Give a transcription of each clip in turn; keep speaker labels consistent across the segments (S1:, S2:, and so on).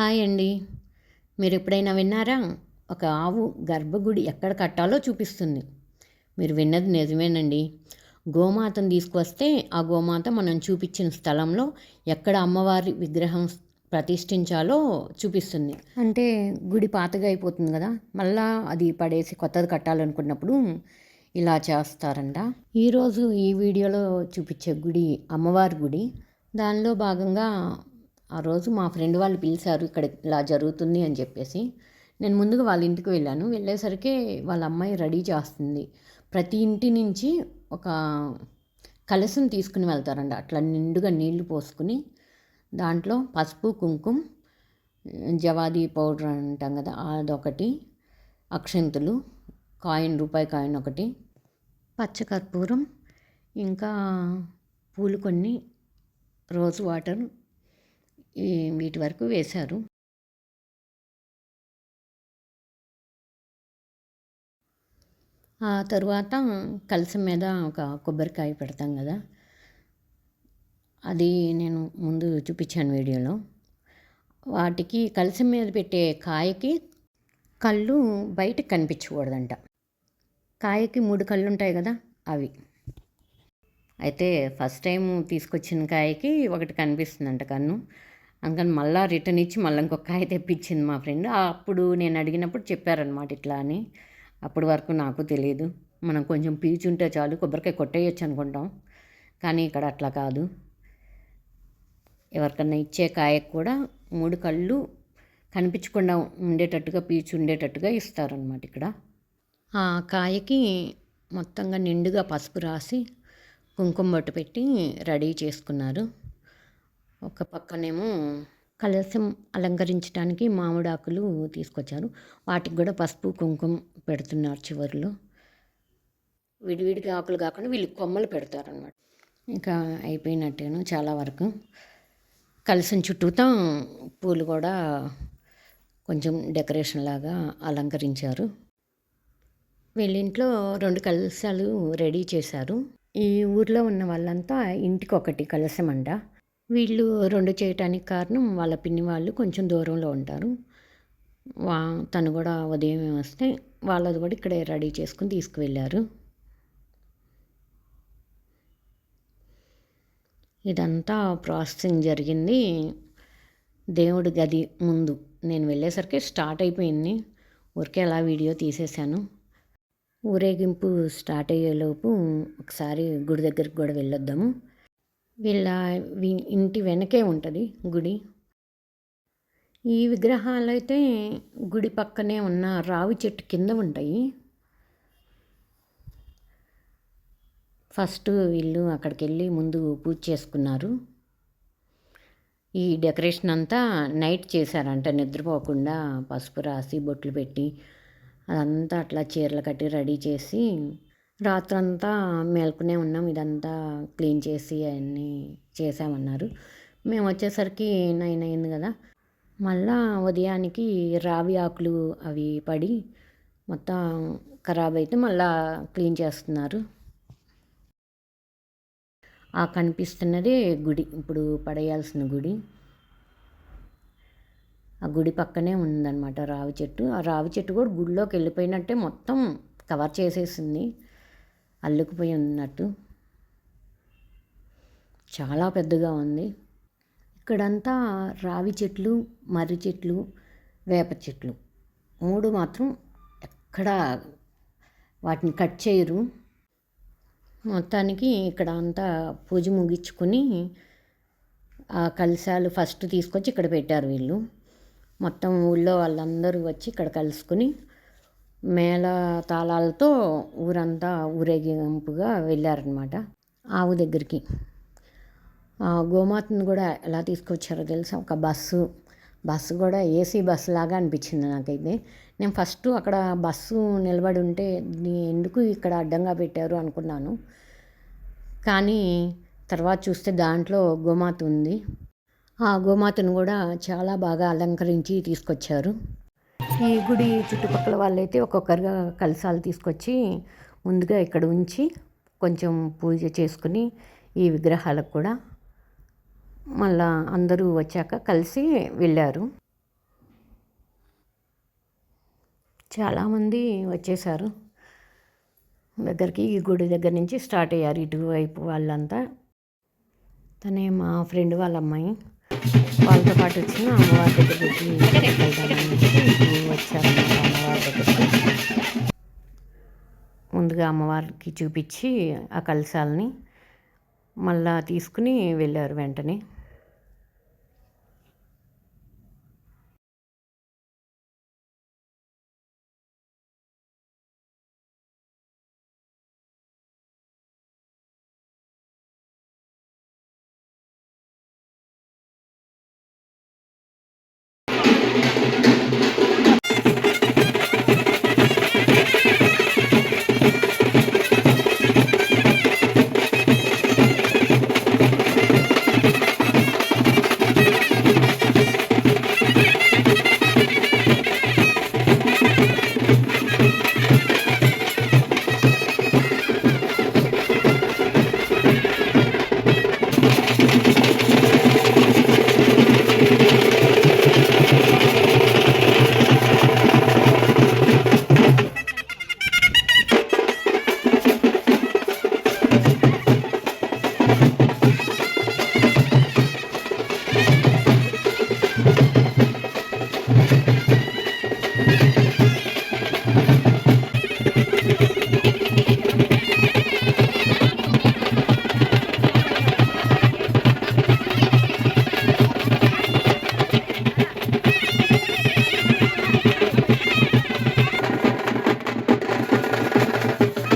S1: Hi అండి. మీరు ఎప్పుడైనా విన్నారా? ఒక ఆవు గర్భగుడి ఎక్కడ కట్టాలో చూపిస్తుంది. మీరు విన్నది నిజమేనండి. గోమాతను తీసుకొస్తే ఆ గోమాత మనం చూపించిన స్థలంలో ఎక్కడ అమ్మవారి విగ్రహం ప్రతిష్ఠించాలో చూపిస్తుంది. అంటే గుడి పాతగా అయిపోతుంది కదా? మళ్ళా అది పడేసి కొత్తది కట్టాలనుకున్నప్పుడు ఇలా చేస్తారంట. ఈరోజు ఈ వీడియోలో చూపించే గుడి అమ్మవారి గుడి. దానిలో భాగంగా ఆ రోజు మా ఫ్రెండ్ వాళ్ళు పిలిచారు ఇక్కడ ఇలా జరుగుతుంది అని చెప్పేసి. నేను ముందుగా వాళ్ళ ఇంటికి వెళ్ళాను. వెళ్ళేసరికి వాళ్ళ అమ్మాయి రెడీ చేస్తుంది. ప్రతి ఇంటి నుంచి ఒక కలసం తీసుకుని వెళ్తారండి అట్లా నిండుగా నీళ్ళు పోసుకుని దాంట్లో పసుపు కుంకుమ జవాది పౌడర్ అంటాం కదా అదొకటి అక్షంతులు కాయిన్ రూపాయి కాయిన్ ఒకటి పచ్చకర్పూరం ఇంకా పూలు కొన్ని రోజ్ వాటర్ వీటి వరకు వేశారు. ఆ తరువాత కలసం మీద ఒక కొబ్బరికాయ పెడతాం కదా. అది నేను ముందు చూపించాను వీడియోలో. వాటికి కలసం మీద పెట్టే కాయకి కళ్ళు బయటకు కనిపించకూడదంట. కాయకి మూడు కళ్ళు ఉంటాయి కదా అవి. అయితే ఫస్ట్ టైం తీసుకొచ్చిన కాయకి ఒకటి కనిపిస్తుందంట కన్ను. అందుకని మళ్ళీ రిటర్న్ ఇచ్చి మళ్ళీ ఇంకొక కాయ తెప్పించింది మా ఫ్రెండ్. అప్పుడు నేను అడిగినప్పుడు చెప్పారనమాట ఇట్లా అని. అప్పటి వరకు నాకు తెలియదు మనం కొంచెం పీచుంటే చాలు కొబ్బరికాయ కొట్టేయచ్చు అనుకుంటాం. కానీ ఇక్కడ అట్లా కాదు. ఎవరికన్నా ఇచ్చే కాయకు కూడా మూడు కళ్ళు కనిపించకుండా ఉండేటట్టుగా పీచు ఉండేటట్టుగా ఇస్తారనమాట ఇక్కడ. ఆ కాయకి మొత్తంగా నిండుగా పసుపు రాసి కుంకుమ బొట్టు పెట్టి రెడీ చేసుకున్నారు. ఒక పక్కనేమో కలశం అలంకరించడానికి మామిడాకులు తీసుకొచ్చారు. వాటికి కూడా పసుపు కుంకుమ పెడుతున్నారు చివరిలో. విడివిడిగా ఆకులు కాకుండా వీళ్ళు కొమ్మలు పెడతారనమాట ఇంకా అయిపోయినట్టేను చాలా వరకు. కలశం చుట్టూతా పూలు కూడా కొంచెం డెకరేషన్ లాగా అలంకరించారు. వీళ్ళింట్లో రెండు కలశాలు రెడీ చేశారు. ఈ ఊర్లో ఉన్న వాళ్ళంతా ఇంటికి ఒకటి కలశం అంట వీళ్ళు రెండు చేయటానికి కారణం వాళ్ళ పిన్ని వాళ్ళు కొంచెం దూరంలో ఉంటారు. వా తను కూడా ఉదయం వస్తే వాళ్ళది కూడా ఇక్కడే రెడీ చేసుకుని తీసుకువెళ్ళారు. ఇదంతా ప్రాసెసింగ్ జరిగింది. దేవుడి గది ముందు నేను వెళ్ళేసరికి స్టార్ట్ అయిపోయింది. ఊరికే అలా వీడియో తీసేశాను. ఊరేగింపు స్టార్ట్ అయ్యేలోపు ఒకసారి గుడి దగ్గరికి కూడా వెళ్ళొద్దాము. వీళ్ళ ఇంటి వెనకే ఉంటుంది గుడి. ఈ విగ్రహాలు అయితే గుడి పక్కనే ఉన్న రావి చెట్టు కింద ఉంటాయి. ఫస్ట్ వీళ్ళు అక్కడికి వెళ్ళి ముందు పూజ చేసుకున్నారు. ఈ డెకరేషన్ అంతా నైట్ చేశారంట నిద్రపోకుండా పసుపు రాసి బొట్లు పెట్టి అదంతా అట్లా చీరలు కట్టి రెడీ చేసి రాత్రంతా మేల్కొనే ఉన్నాం. ఇదంతా క్లీన్ చేసి అవన్నీ చేసామన్నారు మేము వచ్చేసరికి నైన్ అయింది కదా. మళ్ళా ఉదయానికి రావి ఆకులు అవి పడి మొత్తం ఖరాబ్ అయితే మళ్ళా క్లీన్ చేస్తున్నారు. ఆ కనిపిస్తున్నదే గుడి. ఇప్పుడు పడేయాల్సిన గుడి. ఆ గుడి పక్కనే ఉందన్నమాట రావి చెట్టు. ఆ రావి చెట్టు కూడా గుడిలోకి వెళ్ళిపోయినట్టే మొత్తం కవర్ చేసేసింది. అల్లుకుపోయి ఉన్నట్టు. చాలా పెద్దగా ఉంది. ఇక్కడంతా రావి చెట్లు మర్రి చెట్లు వేప చెట్లు. మూడు మాత్రం ఎక్కడ వాటిని కట్ చేయరు. మొత్తానికి ఇక్కడ అంతా పూజ ముగించుకొని ఆ కలశాలు ఫస్ట్ తీసుకొచ్చి ఇక్కడ పెట్టారు వీళ్ళు. మొత్తం ఊళ్ళో వాళ్ళందరూ వచ్చి ఇక్కడ కలుసుకుని మేళ తాళాలతో ఊరంతా ఊరేగింపుగా వెళ్ళారనమాట ఆవు దగ్గరికి. గోమాతను కూడా ఎలా తీసుకొచ్చారో తెలుసా? ఒక బస్సు. బస్సు కూడా ఏసీ బస్సు లాగా అనిపించింది నాకైతే. నేను ఫస్ట్ అక్కడ బస్సు నిలబడి ఉంటే ఎందుకు ఇక్కడ అడ్డంగా పెట్టారు? అనుకున్నాను. కానీ తర్వాత చూస్తే దాంట్లో గోమాత ఉంది. ఆ గోమాతను కూడా చాలా బాగా అలంకరించి తీసుకొచ్చారు. ఈ గుడి చుట్టుపక్కల వాళ్ళైతే ఒక్కొక్కరిగా కలశాలు తీసుకొచ్చి ముందుగా ఇక్కడ ఉంచి కొంచెం పూజ చేసుకుని ఈ విగ్రహాలకు కూడా మళ్ళా అందరూ వచ్చాక కలిసి వెళ్ళారు. చాలామంది వచ్చేసారు. దగ్గరికి ఈ గుడి దగ్గర నుంచి స్టార్ట్ అయ్యారు ఇటువైపు వాళ్ళంతా. తనే మా ఫ్రెండ్ వాళ్ళ అమ్మాయి వాళ్ళతో పాటు వచ్చిన అమ్మవారి దగ్గరికి వచ్చారు అమ్మవారి దగ్గరికి ముందుగా అమ్మవారికి చూపించి ఆ కలశాలని మళ్ళా తీసుకుని వెళ్ళారు వెంటనే. Yeah.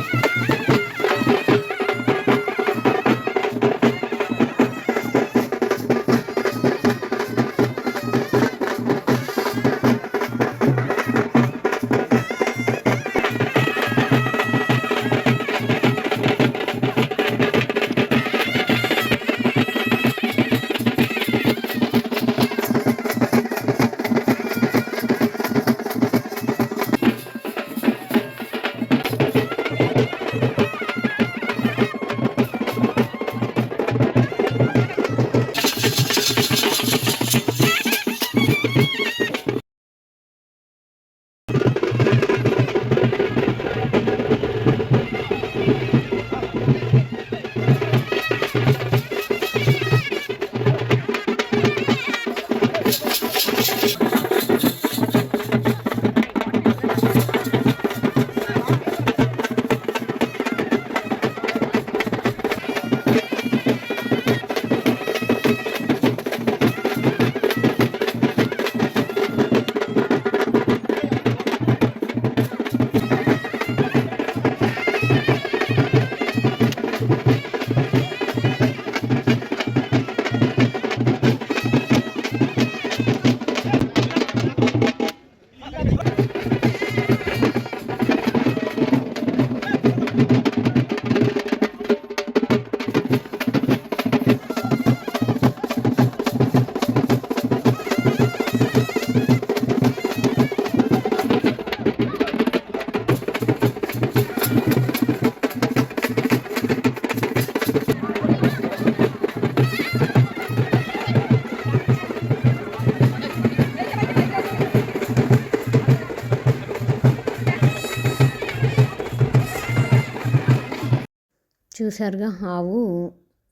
S1: చూసారుగా ఆవు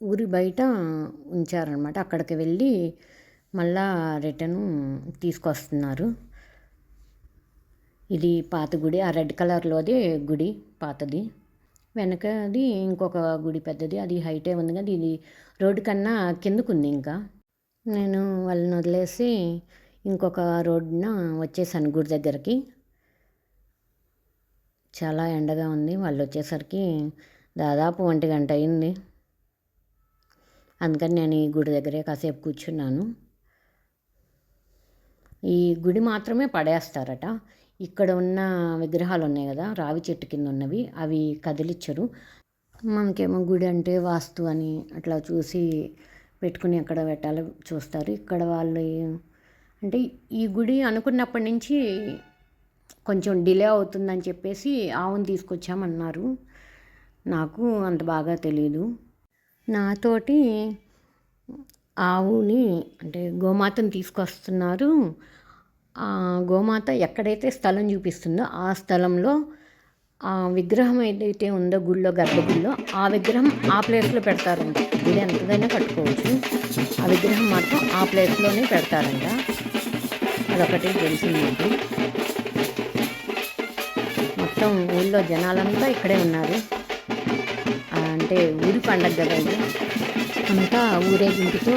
S1: ఊరి బయట ఉంచారనమాట అక్కడికి వెళ్ళి మళ్ళా రిటర్న్ తీసుకొస్తున్నారు. ఇది పాత గుడి ఆ రెడ్ కలర్లోది గుడి పాతది. వెనకది ఇంకొక గుడి పెద్దది అది హైటే ఉంది కదా ఇది రోడ్డు కన్నా కిందకుంది ఇంకా. నేను వాళ్ళని వదిలేసి ఇంకొక రోడ్డున వచ్చేసాను గుడి దగ్గరికి. చాలా ఎండగా ఉంది వాళ్ళు వచ్చేసరికి దాదాపు ఒంటి గంట అయింది. అందుకని నేను ఈ గుడి దగ్గరే కాసేపు కూర్చున్నాను. ఈ గుడి మాత్రమే పడేస్తారట. ఇక్కడ ఉన్న విగ్రహాలు ఉన్నాయి కదా రావి చెట్టు కింద ఉన్నవి అవి కదిలిచ్చరు. మనకేమో గుడి అంటే వాస్తు అని అట్లా చూసి పెట్టుకుని ఎక్కడ పెట్టాలో చూస్తారు. ఇక్కడ వాళ్ళు అంటే ఈ గుడి అనుకున్నప్పటి నుంచి కొంచెం డిలే అవుతుందని చెప్పేసి ఆవును తీసుకొచ్చామన్నారు. నాకు అంత బాగా తెలియదు నాతోటి ఆవుని అంటే గోమాతను తీసుకొస్తున్నారు. ఆ గోమాత ఎక్కడైతే స్థలం చూపిస్తుందో ఆ స్థలంలో ఆ విగ్రహం ఏదైతే ఉందో గుళ్ళో గర్భగుడిలో ఆ విగ్రహం ఆ ప్లేస్లో పెడతారంట. గుడి ఎంతదైనా కట్టుకోవచ్చు. ఆ విగ్రహం మాత్రం ఆ ప్లేస్లోనే పెడతారంట. అదొకటి తెలిసింది నాకు మొత్తం ఊళ్ళో జనాలంతా ఇక్కడే ఉన్నారు. అంటే ఊరి పండగ కదా అంతా ఊరేగింపుతో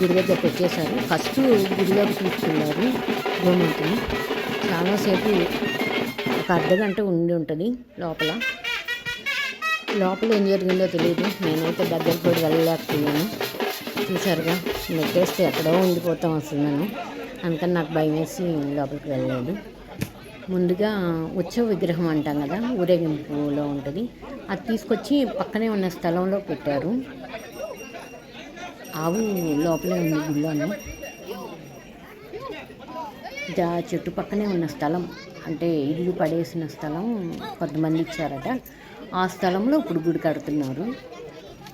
S1: గుడి దగ్గరకు వచ్చేసారు ఫస్ట్ గుడిలోకి తీసుకెళ్ళారు గోమాతని చాలాసేపు ఒక అర్ధ గంట ఉండి ఉంటుంది లోపల. లోపల ఏం జరిగిందో తెలియదు నేనైతే దగ్గరికి కూడా వెళ్ళలేకపోయాను. చూసారుగా నెక్కేస్తే ఎక్కడో ఉండిపోతాం అసలు నేను అందుకని నాకు భయం వేసి లోపలికి వెళ్ళలేదు. ముందుగా ఉత్సవ విగ్రహం అంటాం కదా ఊరేగింపులో ఉంటుంది. అది తీసుకొచ్చి పక్కనే ఉన్న స్థలంలో పెట్టారు. ఆవు లోపలే ఉంది గుళ్ళోనే. దా చుట్టుపక్కనే ఉన్న స్థలం అంటే ఇల్లు పడేసిన స్థలం కొంతమంది ఇచ్చారట. ఆ స్థలంలో ఇప్పుడు గుడి కడుతున్నారు.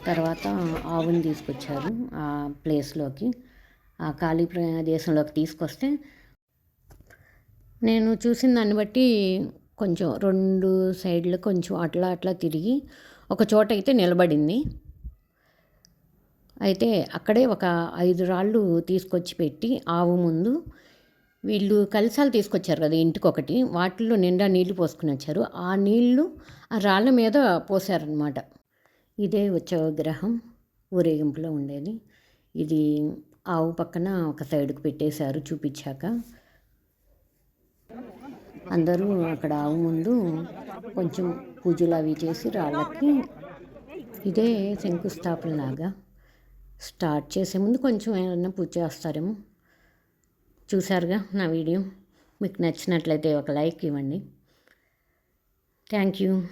S1: తర్వాత ఆవుని తీసుకొచ్చారు ఆ ప్లేస్లోకి. ఆ ఖాళీ ప్రదేశంలోకి తీసుకొస్తే నేను చూసిన దాన్ని బట్టి కొంచెం రెండు సైడ్లు కొంచెం అట్లా అట్లా తిరిగి ఒక చోట అయితే నిలబడింది. అయితే అక్కడే ఒక ఐదు రాళ్ళు తీసుకొచ్చి పెట్టి ఆవు ముందు వీళ్ళు కలసాలు తీసుకొచ్చారు కదా ఇంటికి ఒకటి వాటిల్లో నిండా నీళ్ళు పోసుకుని వచ్చారు. ఆ నీళ్ళు ఆ రాళ్ళ మీద పోసారనమాట ఇదే ఉత్సవగ్రహం ఊరేగింపులో ఉండేది. ఇది ఆవు పక్కన ఒక సైడ్కి పెట్టేశారు చూపించాక. అందరూ అక్కడ ఆవు ముందు కొంచెం పూజలు అవి చేసి రాళ్ళకి ఇదే శంకుస్థాపన లాగా స్టార్ట్ చేసే ముందు కొంచెం ఏమన్నా పూజ చేస్తారేమో. చూసారుగా నా వీడియో. మీకు నచ్చినట్లయితే ఒక లైక్ ఇవ్వండి. Thank you.